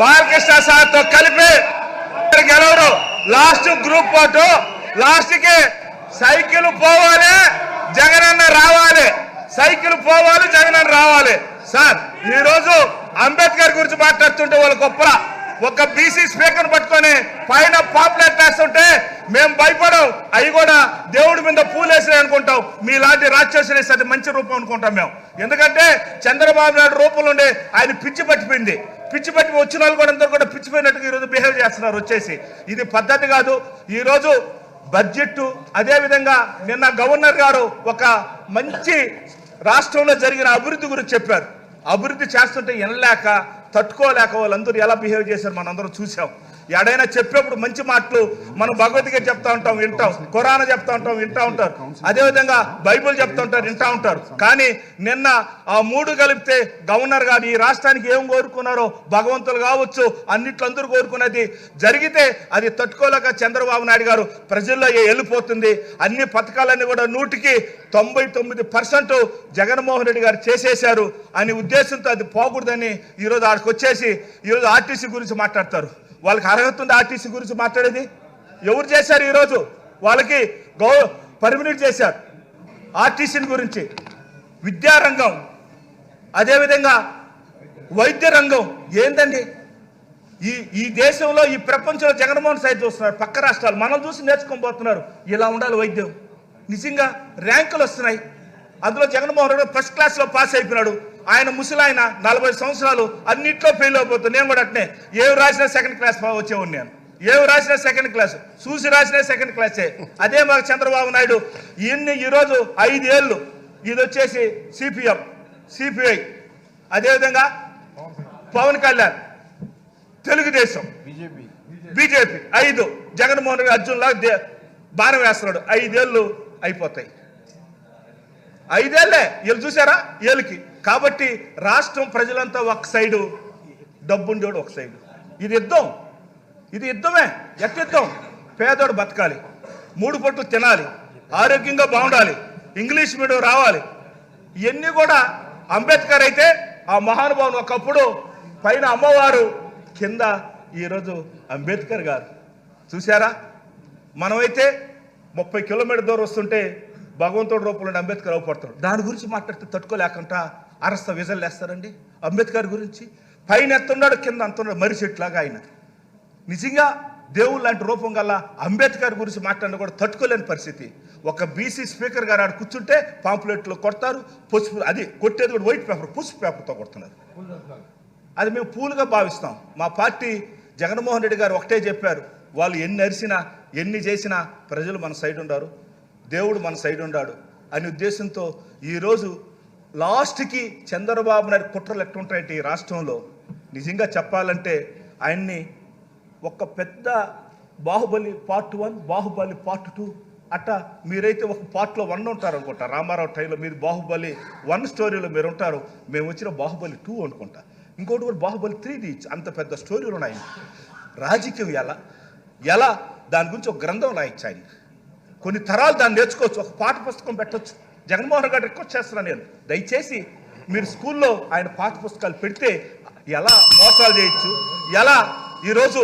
బాలకృష్ణ సార్తో కలిపి గెలవరు. లాస్ట్ గ్రూప్ ఫోటో లాస్ట్కి సైకిల్ పోవాలి జగనన్న రావాలి. సైకిల్ పోవాలి జగనన్న రావాలి. సార్ ఈ రోజు అంబేద్కర్ గురించి మాట్లాడుతుంటే వాళ్ళ గొప్ప ఒక బీసీ స్పీకర్ పట్టుకొని పైన పాపులర్ వేస్తుంటే మేము భయపడం అవి కూడా దేవుడి మీద పూలేసినాయి అనుకుంటాం. మీలాంటి రాక్షసులేసి అది మంచి రూపం అనుకుంటాం మేము. ఎందుకంటే చంద్రబాబు నాయుడు రూపంలో ఉండే ఆయన పిచ్చి పట్టిపోయింది. పిచ్చి పట్టి వచ్చిన వాళ్ళు కూడా అందరూ కూడా పిచ్చిపోయినట్టుగా ఈరోజు బిహేవ్ చేస్తున్నారు వచ్చేసి. ఇది పద్ధతి కాదు. ఈరోజు బడ్జెట్ అదేవిధంగా నిన్న గవర్నర్ గారు ఒక మంచి రాష్ట్రంలో జరిగిన అభివృద్ధి గురించి చెప్పారు. అభివృద్ధి చేస్తుంటే వినలేక తట్టుకోలేక వాళ్ళందరూ ఎలా బిహేవ్ చేశారు మనందరం చూసాం ఎడైనా చెప్పేప్పుడు మంచి మాటలు మనం భగవద్గీత చెప్తా ఉంటాం వింటాం. ఖురాన్ చెప్తా ఉంటాం వింటా ఉంటారు. అదేవిధంగా బైబిల్ చెప్తా ఉంటారు వింటా ఉంటారు. కానీ నిన్న ఆ మూడు కలిపితే గవర్నర్ గారు ఈ రాష్ట్రానికి ఏం కోరుకున్నారో భగవంతులు కావచ్చు అన్నిట్లో అందరూ కోరుకున్నది జరిగితే అది తట్టుకోలేక చంద్రబాబు నాయుడు గారు ప్రజల్లో వెళ్ళిపోతుంది అన్ని పథకాలన్నీ కూడా నూటికి తొంభై తొమ్మిది పర్సెంట్ జగన్మోహన్ రెడ్డి గారు చేసేశారు అనే ఉద్దేశంతో అది పోకూడదని ఈరోజు ఆడికి వచ్చేసి ఈరోజు ఆర్టీసీ గురించి మాట్లాడతారు. వాళ్ళకి అర్హత ఉంది ఆర్టీసీ గురించి మాట్లాడేది? ఎవరు చేశారు ఈరోజు? వాళ్ళకి గౌ పర్మినెంట్ చేశారు ఆర్టీసీని గురించి. విద్యారంగం అదేవిధంగా వైద్య రంగం ఏందండి? ఈ ఈ దేశంలో ఈ ప్రపంచంలో జగన్మోహన్ సైడ్ చూస్తున్నారు పక్క రాష్ట్రాలు. మనం చూసి నేర్చుకొని పోతున్నారు ఇలా ఉండాలి వైద్యం. నిజంగా ర్యాంకులు వస్తున్నాయి. అందులో జగన్మోహన్ రెడ్డి ఫస్ట్ క్లాస్లో పాస్ అయిపోయినాడు. ఆయన ముసలాయన నలభై సంవత్సరాలు అన్నిట్లో ఫెయిల్ అయిపోతుంది నేను కూడా అట్నే. ఏవి రాసినా సెకండ్ క్లాస్ వచ్చేవాడిని నేను. ఏవి రాసినా సెకండ్ క్లాస్ చూసి రాసినా సెకండ్ క్లాసే అదే మాకు చంద్రబాబు నాయుడు. ఇన్ని ఈరోజు ఐదేళ్ళు. ఇది వచ్చేసి సిపిఎం సిపిఐ అదేవిధంగా పవన్ కళ్యాణ్. తెలుగుదేశం. బీజేపీ. ఐదు. జగన్మోహన్ రెడ్డి అర్జున్ లాగా బాణం వేస్తున్నాడు. ఐదేళ్ళు అయిపోతాయి. ఐదేళ్ళే వీళ్ళు చూసారా? వీళ్ళకి కాబట్టి రాష్ట్రం ప్రజలంతా ఒక సైడు డబ్బుండోడు ఒక సైడు. ఇది యుద్ధం. ఇది యుద్ధమే. ఎట్ యుద్ధం? పేదోడు బతకాలి. మూడు పొట్లు తినాలి. ఆరోగ్యంగా బాగుండాలి. ఇంగ్లీష్ మీడియం రావాలి. ఇవన్నీ కూడా అంబేద్కర్ అయితే ఆ మహానుభావుని ఒకప్పుడు పైన అమ్మవారు కింద ఈరోజు అంబేద్కర్ గారు. చూసారా మనమైతే ముప్పై కిలోమీటర్ దూరం వస్తుంటే భగవంతుడు రూపంలో అంబేద్కర్ అవపడతాడు. దాని గురించి మాట్లాడితే తట్టుకోలేకుండా అరస్త విజలు వేస్తారండి అంబేద్కర్ గురించి పైన ఎత్తున్నాడు కింద అంతున్నాడు మర్రి చెట్లాగా ఆయన. నిజంగా దేవుడు లాంటి రూపం గల అంబేద్కర్ గురించి మాట్లాడిన కూడా తట్టుకోలేని పరిస్థితి. ఒక బీసీ స్పీకర్ గారు ఆడ కూర్చుంటే పాంప్లెట్లు కొడతారు పసుపు అది కొట్టేది కూడా వైట్ పేపర్ పసుపు పేపర్తో కొడుతున్నారు. అది మేము పూలుగా భావిస్తాం. మా పార్టీ జగన్మోహన్ రెడ్డి గారు ఒకటే చెప్పారు వాళ్ళు ఎన్ని అరిసినా ఎన్ని చేసినా ప్రజలు మన సైడ్ ఉండారు దేవుడు మన సైడ్ ఉండాడు అనే ఉద్దేశంతో ఈరోజు లాస్ట్కి చంద్రబాబు నాయుడు కుట్రలు ఎట్టుంటాయంటే ఈ రాష్ట్రంలో? నిజంగా చెప్పాలంటే ఆయన్ని ఒక పెద్ద Baahubali part one Baahubali part two అట్ట మీరైతే ఒక పార్ట్లో వన్ ఉంటారు అనుకుంటా. రామారావు టైంలో మీరు బాహుబలి వన్ స్టోరీలో మీరు ఉంటారు. మేము వచ్చిన బాహుబలి టూ అనుకుంటా. ఇంకోటి కూడా బాహుబలి త్రీ త్రీది అంత పెద్ద స్టోరీలు ఉన్నాయి. రాజకీయం ఎలా? ఎలా? దాని గురించి ఒక గ్రంథం రాయొచ్చు ఆయన కొన్ని తరాలు దాన్ని నేర్చుకోవచ్చు. ఒక పాఠ పుస్తకం పెట్టొచ్చు. జగన్మోహన్ గారు రిక్వెస్ట్ చేస్తున్నాను నేను. దయచేసి మీరు స్కూల్లో ఆయన పాఠ పుస్తకాలు పెడితే ఎలా మోసాలు చేయొచ్చు ఎలా ఈరోజు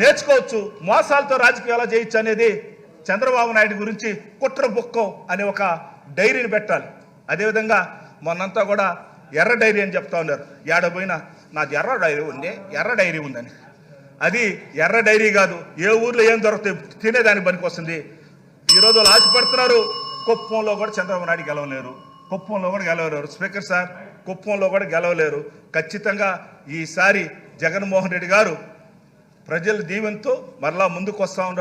నేర్చుకోవచ్చు మోసాలతో రాజకీయం ఎలా చేయొచ్చు అనేది చంద్రబాబు నాయుడు గురించి కుట్ర బుక్కం అనే ఒక డైరీని పెట్టాలి. అదేవిధంగా మొన్నంతా కూడా ఎర్ర డైరీ అని చెప్తా ఉన్నారు. ఏడ పోయినా నాది ఎర్ర డైరీ ఉంది ఎర్ర డైరీ ఉందని. అది ఎర్ర డైరీ కాదు ఏ ఊర్లో ఏం దొరుకుతాయి తినేదానికి పనికి వస్తుంది ఈరోజు ఆశపడుతున్నారు కుప్పంలో కూడా చంద్రబాబు నాయుడు గెలవలేరు. కుప్పంలో కూడా గెలవలేరు. స్పీకర్ సార్ కుప్పంలో కూడా గెలవలేరు. ఖచ్చితంగా ఈసారి జగన్మోహన్ రెడ్డి గారు ప్రజల దీవెనతో మరలా ముందుకు వస్తూ ఉన్నాడు